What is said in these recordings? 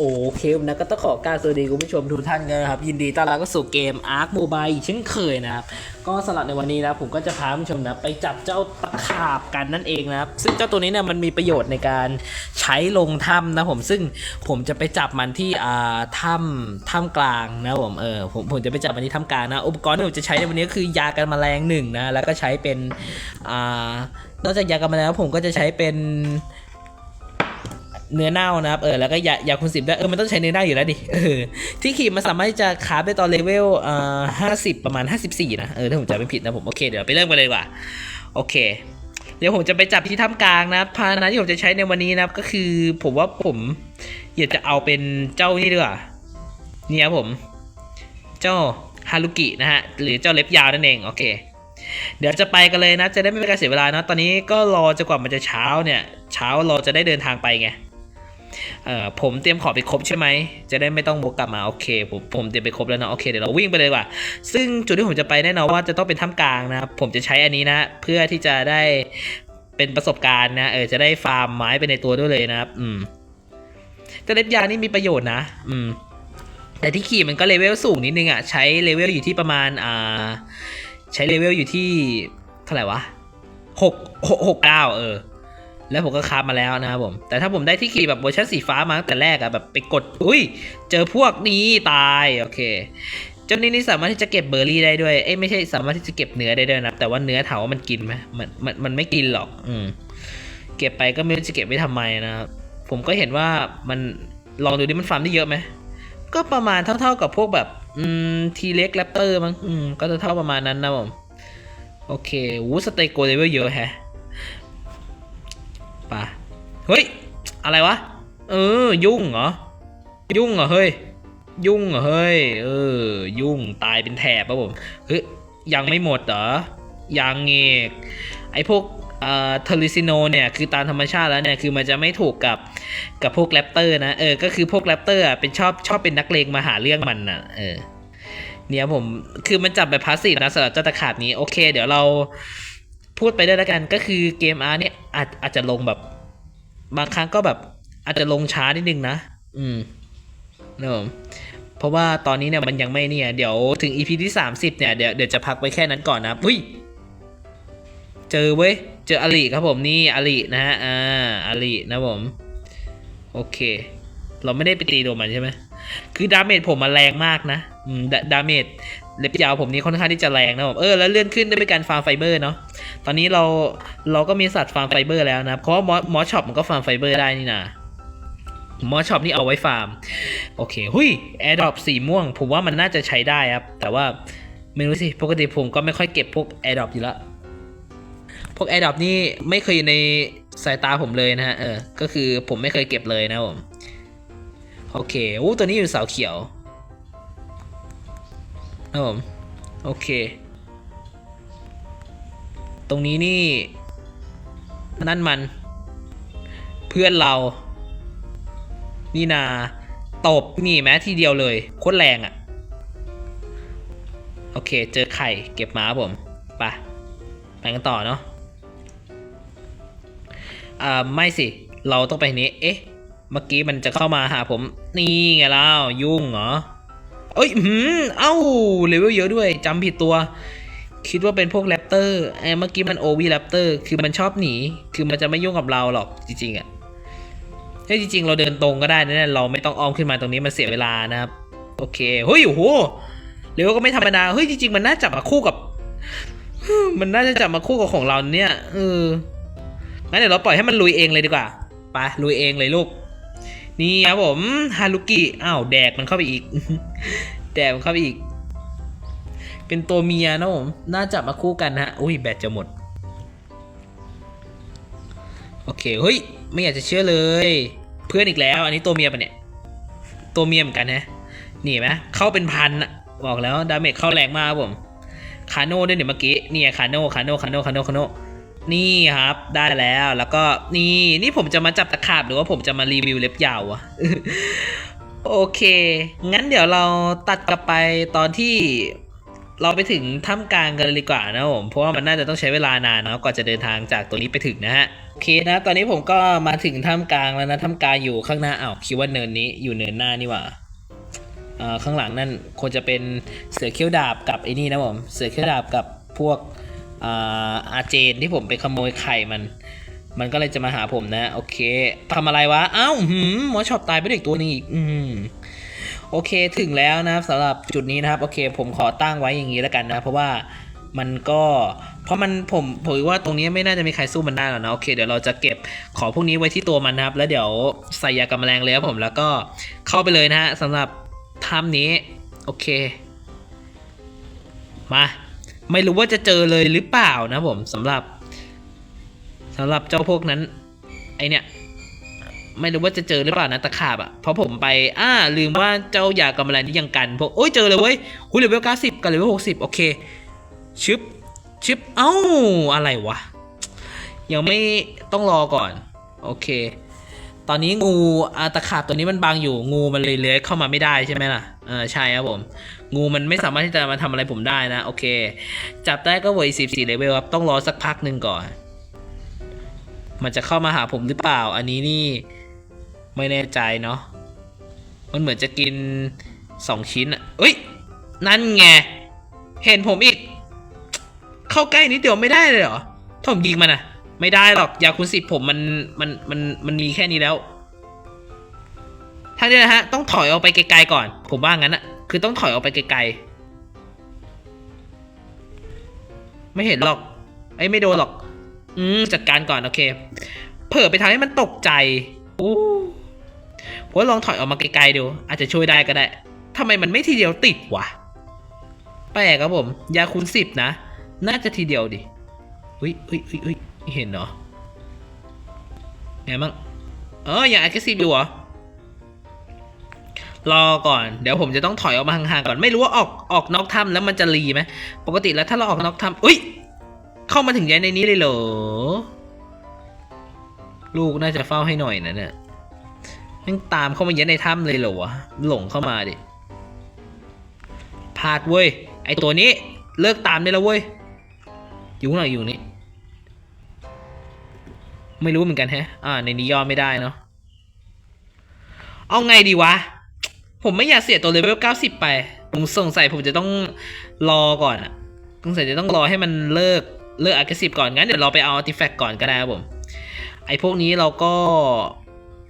โอเคนะก็ต้องขอกรารสวัสดีคุณผู้ชมทุกท่านกันนะครับ ยินดีต้อนรับเข้าสู่เกม Ark Mobile อีกเช่นเคยนะครับ ก็สำหรับในวันนี้นะผมก็จะพาคุณผู้ชมนะไปจับเจ้าตะขาบกันนั่นเองนะครับ ซึ่งเจ้าตัวนี้เนี่ยมันมีประโยชน์ในการใช้ลงถ้ำนะผมซึ่งผมจะไปจับมันที่อ่าถ้ำถ้ำกลางนะผมเออผมผมจะไปจับมันที่ถ้ำกลางนะอุปกรณ์ที่ผมจะใช้ในวันนี้ก็คือยากันแมลงหนึ่งนะแล้วก็ใช้เป็นอ่านอกจากยากันแมลงแล้วผมก็จะใช้เป็น เนื้อเน่านะครับเออแล้วก็ยายาคุณสิบได้เออมันต้องใช้เนื้อเน่าอยู่แล้วดิเออที่ขีดมันสามารถจะคาฟได้ตอนเลเวลเอ่อห้าสิบประมาณห้าสิบสี่นะเออถ้าผมจำไม่ผิดนะผมโอเคเดี๋ยวไปเริ่มกันเลยดีกว่าโอเค เดี๋ยวผมจะไปจับที่ถ้ำกลางนะครับพาหนะที่ผมจะใช้ในวันนี้นะครับก็คือผมว่าผมอยากจะเอาเป็นเจ้านี่ดีกว่านี่ครับผม เจ้าฮารุกินะฮะหรือเจ้าเล็บยาวนั่นเองโอเคเดี๋ยวจะไปกันเลยนะ จะได้ไม่เป็นการเสียเวลานะ ตอนนี้ก็รอจนกว่ามันจะเช้าเนี่ย เช้าเราจะได้เดินทางไปไง เอ่อผมเตรียมขอไปครบใช่ไหม จะได้ไม่ต้องบกกลับมาโอเคผมผมเตรียมไปครบแล้วนะโอเคเดี๋ยวเราวิ่งไปเลยว่าซึ่งจุดที่ผมจะไปแน่นอนว่าจะต้องเป็นถ้ำกลางนะครับผมจะใช้อันนี้นะเพื่อที่จะได้เป็นประสบการณ์นะเออจะได้ฟาร์มไม้ไปในตัวด้วยเลยนะครับ อืมแต่เล็บยานี่มีประโยชน์นะ อืม แต่ที่ขี่มันก็เลเวลสูงนิดนึงอะ ใช้เลเวลอยู่ที่ประมาณอ่าใช้เลเวลอยู่ที่เท่าไหร่วะหกหกหกเก้าเออ แล้วผมก็คาฟมาแล้วนะครับผม แต่ถ้าผมได้ที่ขี่แบบเวอร์ชันสีฟ้ามาตั้งแต่แรกอะแบบไปกด อุ้ย เจอพวกนี้ตาย โอเค เจ้านี้นี่สามารถที่จะเก็บเบอร์รี่ได้ด้วย เอ้ยไม่ใช่สามารถที่จะเก็บเนื้อได้ด้วยนะ แต่ว่าเนื้อถามว่ามันกินไหมมัน มัน มันไม่กินหรอก อืม เก็บไปก็ไม่รู้จะเก็บไว้ทำไมนะครับ ผมก็เห็นว่ามัน ลองดูดิมันฟาร์มได้เยอะไหม ก็ประมาณเท่า ๆกับพวกแบบ อืม ทีเล็กแรปเตอร์มั้ง อืม ก็จะเท่าประมาณนั้นนะผม โอเค วูสเตโกเลเวลเยอะแฮะ เฮ้ย อะไรวะ เออ ยุ่งเหรอ ยุ่งเหรอเฮ้ย ยุ่งเหรอเฮ้ย เออ ยุ่งตายเป็นแถบปะผม เฮ้ย ยังไม่หมดเหรอ ยังเอกไอพวกเอ่อเทอริซิโนเนี่ยคือตามธรรมชาติแล้วเนี่ยคือมันจะไม่ถูกกับกับพวกแรปเตอร์นะเออก็คือพวกแรปเตอร์อะเป็นชอบชอบเป็นนักเลงมาหาเรื่องมันน่ะเออเนี่ยผมคือมันจับแบบพาสซีฟนะสำหรับเจ้าตะขาบนี้โอเค เดี๋ยวเราพูดไปด้วยแล้วกันก็คือเกมอาร์เนี่ยอาจอาจจะลงแบบ บางครั้งก็แบบอาจจะลงช้านิดนึงนะ อืมนะผมเพราะว่าตอนนี้เนี่ยมันยังไม่เนี่ย เดี๋ยวถึง EP ที่ 30 เนี่ยเดี๋ยวเดี๋ยวจะพักไปแค่นั้นก่อนนะอุ้ย เจอเว้ย เจออลิครับผมนี่อลินะฮะ อ่าอลินะผม โอเค เราไม่ได้ไปตีโดนมันใช่ไหมคือดาเมจผมมาแรงมากนะ อืม ดาเมจ เล็บยาวผมนี่ค่อนข้างที่จะแรงนะผมเออแล้วเลื่อนขึ้นด้วยการฟาร์มไฟเบอร์เนาะตอนนี้เราเราก็มีสัตว์ฟาร์มไฟเบอร์แล้วนะเพราะมอมอช็อปมันก็ฟาร์มไฟเบอร์ได้นี่นะมอช็อปนี่เอาไว้ฟาร์ม โอเคหุยแอร์ดรอปสีม่วง ผมว่ามันน่าจะใช้ได้ครับ แต่ว่าไม่รู้สิปกติผมก็ไม่ค่อยเก็บพวกแอร์ดรอปอยู่ล้วพวกแอร์ดรอปนี่ไม่เคยในสายตาผมเลยนะฮะเออก็คือผมไม่เคยเก็บเลยนะผมโอเคอู้ตัวนี้อยู่เสาเขียว นะผม โอเค ตรงนี้นี่ นั่นมัน เพื่อนเรา นี่นา ตบนี่แม้ทีเดียวเลย โคตรแรงอะ่ะ โอเค เจอไข่ เก็บมาผมไปไปกันต่อเนาะอ่าไม่สิ เราต้องไปนี้ เอ๊ะ เมื่อกี้มันจะเข้ามาหาผม นี่ไงเล่ายุ่งเหรอ เอ้ยหืมเอ้าเลเวลเยอะด้วยจำผิดตัว คิดว่าเป็นพวกแรปเตอร์ไอ้เมื่อกี้มันโอวีแรปเตอร์คือมันชอบหนี คือมันจะไม่ยุ่งกับเราหรอกจริงๆอะ่ะเฮ้ยจริงๆ เราเดินตรงก็ได้นะเนี่ยเราไม่ต้องอ้อมขึ้นมาตรงนี้มันเสียเวลานะครับ โอเคเฮ้ยโอ้โหเลเวลก็ไม่ธรรมดาเฮ้ยจริงๆ มันน่าจับมาคู่กับ มันน่าจะจับมาคู่กับของเราเนี่ยเอองั้นเดี๋ยวเราปล่อยให้มันลุยเองเลยดีกว่าไปลุยเองเลยลูก นี่ครับผมฮารุกิอ้าวแดกมันเข้าไปอีก แดกมันเข้าไปอีก เป็นตัวเมียนะผมน่าจับมาคู่กันนะฮะอุ้ยแบตจะหมด โอเคเฮ้ยไม่อยากจะเชื่อเลย เพื่อนอีกแล้ว อันนี้ตัวเมียปะเนี่ย ตัวเมียเหมือนกันนะนี่ไหมเข้าเป็นพันอะบอกแล้วดาเมจเข้าแรงมากครับผมคาโน่ด้วยเนี่ยเมื่อกี้เนี่ยคาโน่คาโน่คาโน่คาโน่คาโน่ นี่ครับได้แล้วแล้วก็นี่นี่ผมจะมาจับตะขาบหรือว่าผมจะมารีวิวเล็บยาวอะโอเค งั้นเดี๋ยวเราตัดกลับไปตอนที่เราไปถึงถ้ำกลางกันเลยดีกว่านะผมเพราะว่ามันน่าจะต้องใช้เวลานานเนาะกว่อนจะเดินทางจากตัวนี้ไปถึงนะฮะโอเคนะ ตอนนี้ผมก็มาถึงถ้ำกลางแล้วนะถ้ำกลางอยู่ข้างหน้าอ้าวคิดว่าเนินนี้อยู่เนินหน้านี่หว่าข้างหลังนั่นควรจะเป็นเสือเขี้ยวดาบกับไอ้นี่นะผมเสือเขี้ยวดาบกับพวก อาเจนที่ผมไปขโมยไข่มัน มันก็เลยจะมาหาผมนะ โอเคทำอะไรวะ อ้าวหืมหมอชอบตายไปด้วยอีกตัวหนึงอีก อืมโอเคถึงแล้วนะสำหรับจุดนี้นะครับ โอเค ผมขอตั้งไว้อย่างนี้แล้วกันนะ เพราะว่ามันก็ เพราะมันผมผมว่าตรงนี้ไม่น่าจะมีใครสู้มันได้หรอกนะ โอเค เดี๋ยวเราจะเก็บของพวกนี้ไว้ที่ตัวมันนะครับ แล้วเดี๋ยวใส่ยากันแมลงเลยครับผมแล้วก็เข้าไปเลยนะฮะสำหรับถ้ำนี้ โอเค มา ไม่รู้ว่าจะเจอเลยหรือเปล่านะผมสำหรับสำหรับเจ้าพวกนั้น ไอเนี่ยไม่รู้ว่าจะเจอหรือเปล่านะตะขาบอะเพราะผมไปอ่าลืมว่าเจ้ายากำมะแรงนี่ยังกันพวกโอ้ยเจอเลยเว้ยคุยเลเวลเก้าสิบกับเลเวลหกสิบโอเคชึบชึบเอ้าอะไรวะยังไม่ต้องรอก่อน โอเค ตอนนี้งูอาตะขาบตัวนี้มันบังอยู่งูมันเลยเลื้อยเข้ามาไม่ได้ใช่ไหมล่ะ เออใช่ครับผม งูมันไม่สามารถที่จะมาทำอะไรผมได้นะ โอเค จับได้ก็เวยสิบสี่เลเวลครับ ต้องรอสักพักหนึ่งก่อน มันจะเข้ามาหาผมหรือเปล่า อันนี้นี่ไม่แน่ใจเนาะมันเหมือนจะกินสองชิ้นอะเอ้ย นั่นไง เห็นผมอีก เข้าใกล้นิดเดียวไม่ได้เลยเหรอถ้าผมยิงมันอะ ไม่ได้หรอกยาคุณสิทธิ์ผมมันมันมันมันมีแค่นี้แล้ว ทางนี้นะฮะต้องถอยออกไปไกลๆก่อน ผมว่างั้นอะคือต้องถอยออกไปไกลๆ ไม่เห็นหรอก ไอ้ไม่โดนหรอก อืมจัดการก่อนโอเค เผลอไปทำให้มันตกใจโอ้ผมว่าลองถอยออกมาไกลๆดู อาจจะช่วยได้ก็ได้ทำไมมันไม่ทีเดียวติดวะแปลกครับผม ยาคูณสิบนะ น่าจะทีเดียวดิเฮ้ยเฮ้ยเฮ้ยเฮ้ยเห็นเหรอไงบ้างเอออยัง aggressive อยู่เหรอ รอก่อน เดี๋ยวผมจะต้องถอยออกมาห่างๆก่อน ไม่รู้ว่าออกออกนอกถ้ำแล้วมันจะรีไหม ปกติแล้วถ้าเราออกนอกถ้ำอุ้ย เข้ามาถึงยันในนี้เลยเหรอ ลูกน่าจะเฝ้าให้หน่อยนะเนี่ยม่งตามเข้ามายันในถ้ำเลยเหรอวะ หลงเข้ามาดิ พลาดเว้ย ไอตัวนี้เลิกตามได้แล้วเว้ย อยู่หน่อยอยู่นี่ ไม่รู้เหมือนกันแฮะ อ่า ในนี้ย่อไม่ได้เนาะ เอาไงดีวะ ผมไม่อยากเสียตัวเลเวล90ไป ผมสงสัยผมจะต้องรอก่อนอะสงสัยจะต้องรอให้มันเลิกเลิก aggressive ก่อน งั้นเดี๋ยวเราไปเอา artifact ก่อนก็ได้ครับผม ไอ้พวกนี้เราก็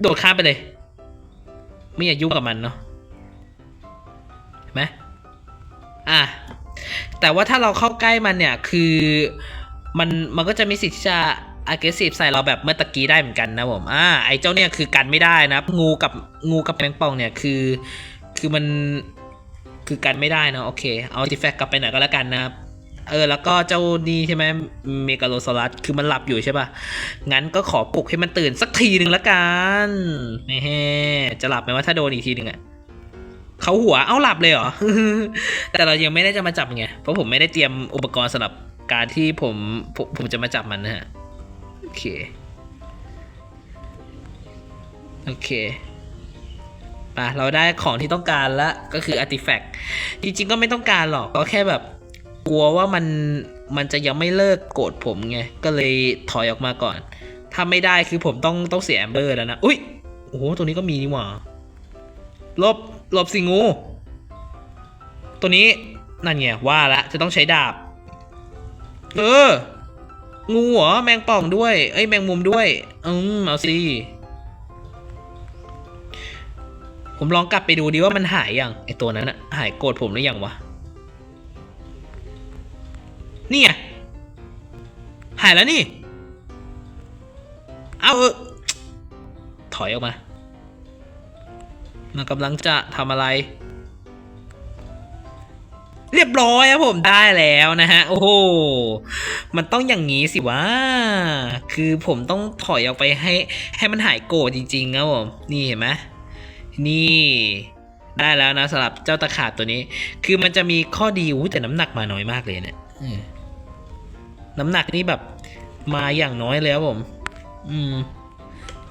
โดดข้ามไปเลย ไม่อยากยุ่งกับมันเนาะเห็นไหมอะ แต่ว่าถ้าเราเข้าใกล้มันเนี่ย คือมันมันก็จะมีสิทธิ์ที่จะ aggressive ใส่เราแบบเมื่อตะกี้ได้เหมือนกันนะผมอ่าไอ้เจ้าเนี่ยคือกันไม่ได้นะงูกับงูกับแมงป่องเนี่ยคือ คือมันคือกันไม่ได้นะโอเคเอา artifact กลับไปไหนก็แล้วกันนะครับเออแล้วก็เจ้านี่ใช่ไหมเมกาโลซอรัสคือมันหลับอยู่ใช่ปะงั้นก็ขอปลุกให้มันตื่นสักทีหนึ่งละกันแหม่จะหลับไหมว่าถ้าโดนอีกทีหนึ่งอะเขาหัวเอาหลับเลยเหรอ แต่เรายังไม่ได้จะมาจับไง เพราะผมไม่ได้เตรียมอุปกรณ์สำหรับการที่ผมผมผมจะมาจับมันนะฮะ เค โอเคไปเราได้ของที่ต้องการแล้วก็คือ artifact จริงๆก็ไม่ต้องการหรอกก็แค่แบบ กลัวว่ามันมันจะยังไม่เลิกโกรธผมไง ก็เลยถอยออกมาก่อน ถ้าไม่ได้คือผมต้องต้องเสียแอมเบอร์แล้วนะ อุ้ยโอ้โหตัวนี้ก็มีนี่หว่าลบลบสิงู ตัวนี้นั่นไงว่าละจะต้องใช้ดาบ เออ งูเหรอแมงป่องด้วย เอ้ยแมงมุมด้วย อืมเอาสิ ผมลองกลับไปดูดีว่ามันหายยังไอตัวนั้นอะหายโกรธผมหรือยังวะ นี่ไงหายแล้วนี่ เอาเออถอยออกมา มันกำลังจะทำอะไร เรียบร้อยครับผมได้แล้วนะฮะ โอ้โห มันต้องอย่างนี้สิวะ คือผมต้องถอยออกไปให้ให้มันหายโกรธจริงๆครับผม นี่เห็นไหมนี่ ได้แล้วนะสำหรับเจ้าตะขาบตัวนี้ คือมันจะมีข้อดีอู้แต่น้ำหนักมาน้อยมากเลยเนี่ยน้ำหนักนี่แบบมาอย่างน้อยเลยครับผม อืม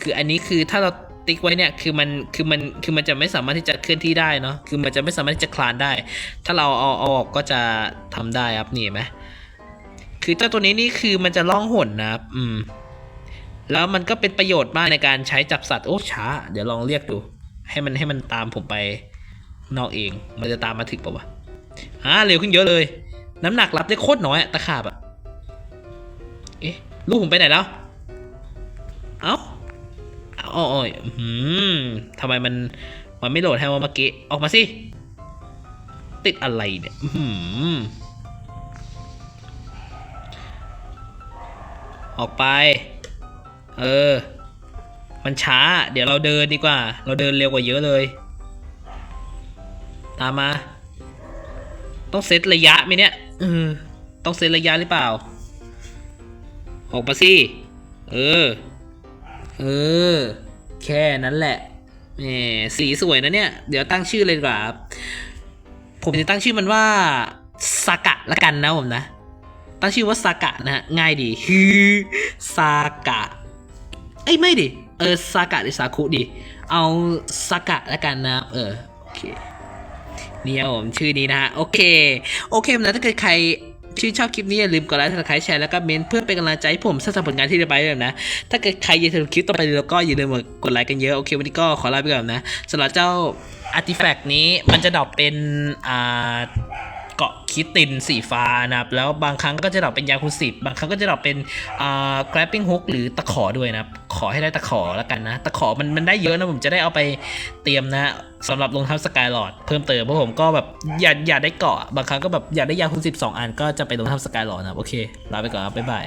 คืออันนี้คือถ้าเรา ติ๊กไว้เนี่ยคือมันคือมันคือมันจะไม่สามารถที่จะเคลื่อนที่ได้เนาะคือมันจะไม่สามารถที่จะคลานได้ ถ้าเราเอาเอาออกก็จะทำได้ครับนี่ไหมคือเจ้าตัวนี้นี่คือมันจะล่องหนนะครับ อืม แล้วมันก็เป็นประโยชน์มากในการใช้จับสัตว์โอ้ช้า เดี๋ยวลองเรียกดู ให้มันให้มันตามผมไปนอกเอง มันจะตามมาถึงปะวะอ่าเร็วขึ้นเยอะเลย น้ำหนักรับได้โคตรน้อยตะขาบอะเอ๊ะลูกผมไปไหนแล้ว เอาเอาเอาอืมทำไมมัน มันไม่โหลดให้ว่าเมื่อกี้ ออกมาสิ ติดอะไรเนี่ยหือออกไป เออ มันช้า เดี๋ยวเราเดินดีกว่า เราเดินเร็วกว่าเยอะเลย ตามมา ต้องเซตระยะไหมเนี่ยเออต้องเซตระยะหรือเปล่า ออกมาสิ เออ เออ แค่นั้นแหละแหมสีสวยนะเนี่ย เดี๋ยวตั้งชื่อเลยดีกว่าครับผมจะตั้งชื่อมันว่าซากะละกันนะผมนะ ตั้งชื่อว่าซากะนะฮะง่ายดีฮือซากะเอ้ยไม่ดิเออซากะหรือซาคุดิเอาซากะละกันนะเออโอเคนี่ครับผมชื่อนี้นะฮะโอเค โอเคนะถ้าเกิดใคร ชื่นชอบคลิปนี้อย่าลืมกดไลค์กดไลค์แชร์แล้วก็เมนเพื่อเป็นกำลังใจให้ผมสร้างผลงานที่เรียบร้วยนะ ถ้าเกิดใครอยากจะดูคลิปต่อไปแล้วก็อย่าลืมกดไลค์กันเยอะโอเควันนี้ก็ขอลาไปก่อนนะสำหรับเจ้าอาร์ติแฟกต์นี้มันจะดรอปเป็นอ่า เกาะคิตินสีฟ้านะครับแล้วบางครั้งก็จะดรอปเป็นยาคูสิบบางครั้งก็จะดรอปเป็นอ่ากราฟปิ้งฮุกหรือตะขอด้วยนะครับขอให้ได้ตะขอแล้วกันนะ ตะขอมันมันได้เยอะนะผมจะได้เอาไปเตรียมนะสำหรับรองเท้าสกายหลอดเพิ่มเติมเพราะผมก็แบบอยากอยากได้เกาะบางครั้งก็แบบอยากได้ยาคูสิบสองอันก็จะไปรองเท้าสกายหลอดนะโอเคลาไปก่อนครับบ๊ายบาย